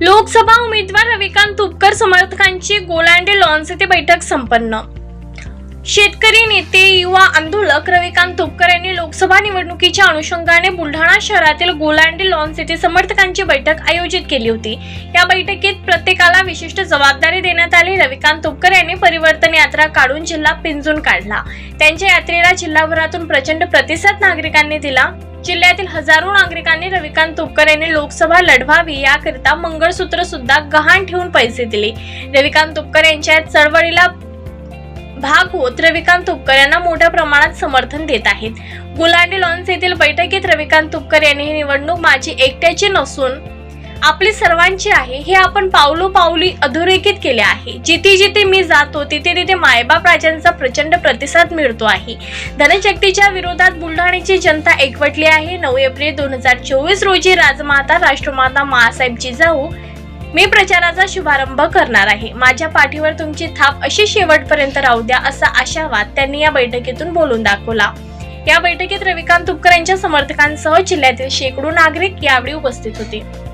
लोकसभा उमेदवार रविकांत तुपकर समर्थकांची गोलांडे लॉन्स येथे बैठक संपन्न. शेतकरी नेते युवा आंदोलक रविकांत तुपकर यांनी लोकसभा निवडणुकीच्या अनुषंगाने बुलढाणा शहरातील गोलांडे लॉन्स येथे समर्थकांची बैठक आयोजित केली होती. या बैठकीत प्रत्येकाला विशिष्ट जबाबदारी देण्यात आली. रविकांत तुपकर यांनी परिवर्तन यात्रा काढून जिल्हा पिंजून काढला. त्यांच्या यात्रेला जिल्हाभरातून प्रचंड प्रतिसाद नागरिकांनी दिला. जिल्ह्यातील हजारो नागरिकांनी रविकांत तुपकर यांनी लोकसभा लढवावी याकरिता मंगळसूत्र सुद्धा गहाण ठेवून पैसे दिले. रविकांत तुपकर यांच्या चळवळीला भाग होत रविकांत तुपकर यांना मोठ्या प्रमाणात समर्थन देत आहेत. गुलांडी लॉन्स येथील बैठकीत रविकांत तुपकर यांनी ही निवडणूक माझी एकट्याची नसून आपली सर्वांची आहे हे आपण पावलोपावली अधोरेखित केले आहे. जिथे जिथे मी जातो तिथे तिथे मायबाप राजांचा प्रचंड प्रतिसाद मिळतो आहे. धनशक्तीच्या विरोधात बुलढाण्याची जनता एकवटली आहे. नऊ एप्रिल दोन हजार चोवीस रोजी राजमाता राष्ट्रमाता मासाहेब जिजाऊ मी प्रचाराचा शुभारंभ करणार आहे. माझ्या पाठीवर तुमची थाप अशी शेवटपर्यंत राहू द्या असा आशावाद त्यांनी या बैठकीतून बोलून दाखवला. या बैठकीत रविकांत तुपकर यांच्या समर्थकांसह जिल्ह्यातील शेकडो नागरिक यावेळी उपस्थित होते.